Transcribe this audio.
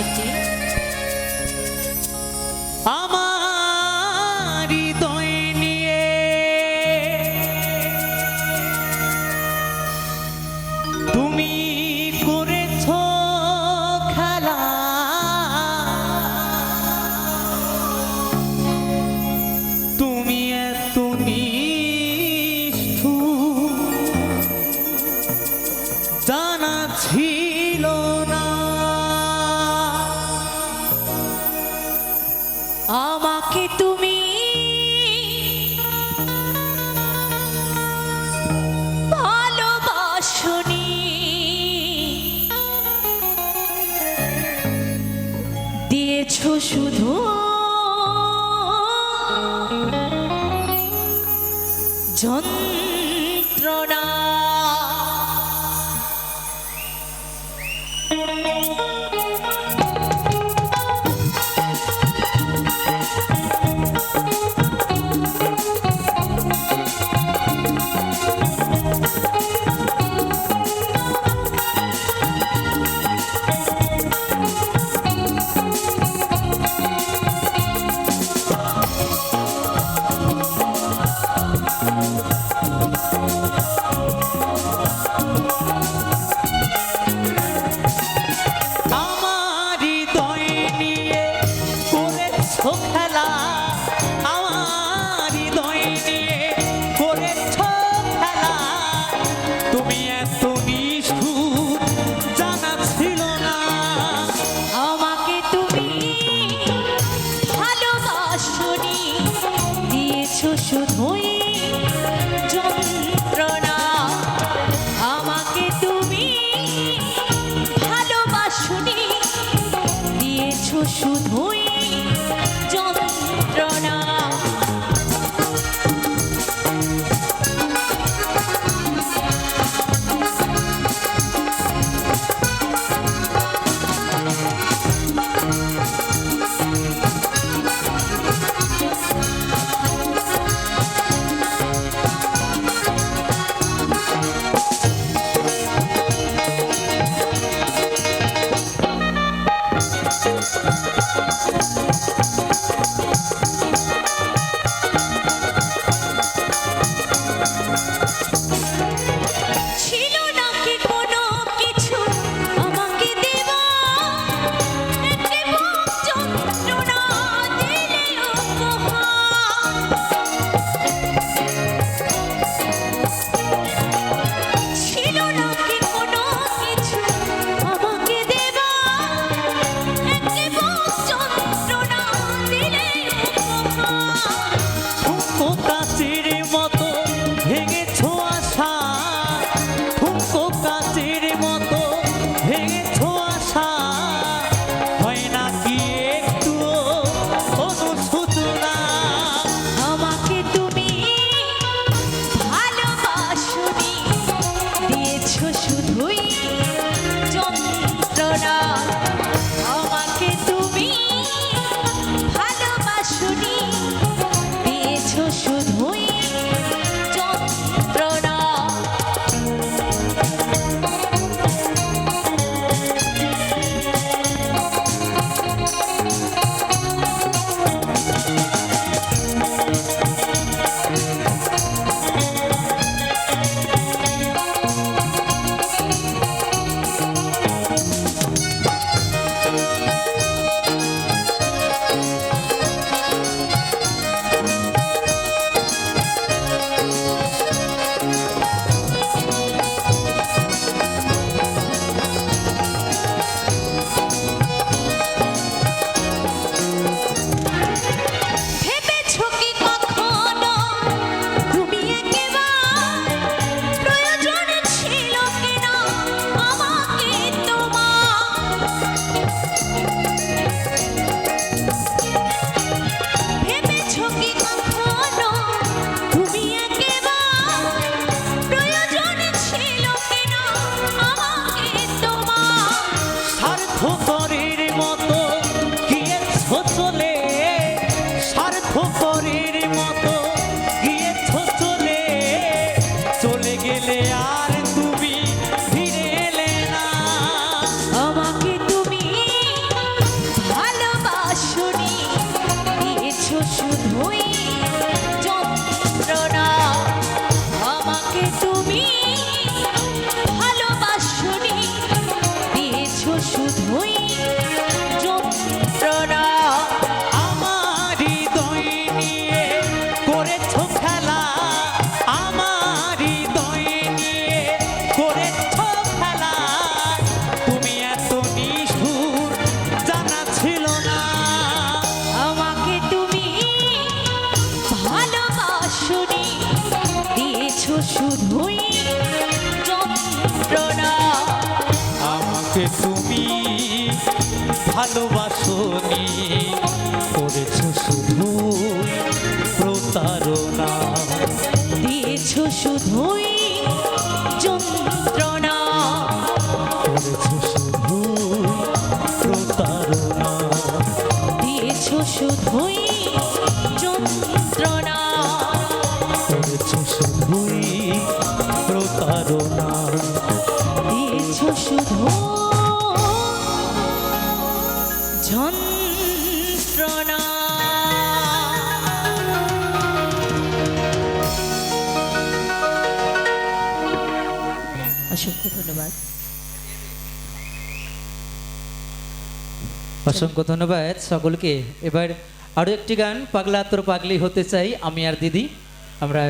সত্যি? আমার তুমি করেছ যন্ত্রণা no. উপরের মতো গিয়েছ চলে চলে গেলে আর তুমি ফিরে এলে আমাকে তুমি ভালোবাসনি, দিয়েছ শুধুই যন্ত্রণা। আমাকে তুমি ভালোবাসনি, দিয়েছ শুধুই যন্ত্রণা। আমাকে তুমি ভালোবাসনি করেছ শুধু প্রতারণা। দিয়েছ শুধুই যন্ত্রণা। করেছ শুধু প্রতারণা। দিয়েছ শুধুই যন্ত্রণা। করেছ শুধুই প্রতারণা। অসংখ্য ধন্যবাদ। অসংখ্য ধন্যবাদ সকলকে। এবার আরও একটি গান পাগলা তোর পাগলি হতে চাই আমি আর দিদি। আমরা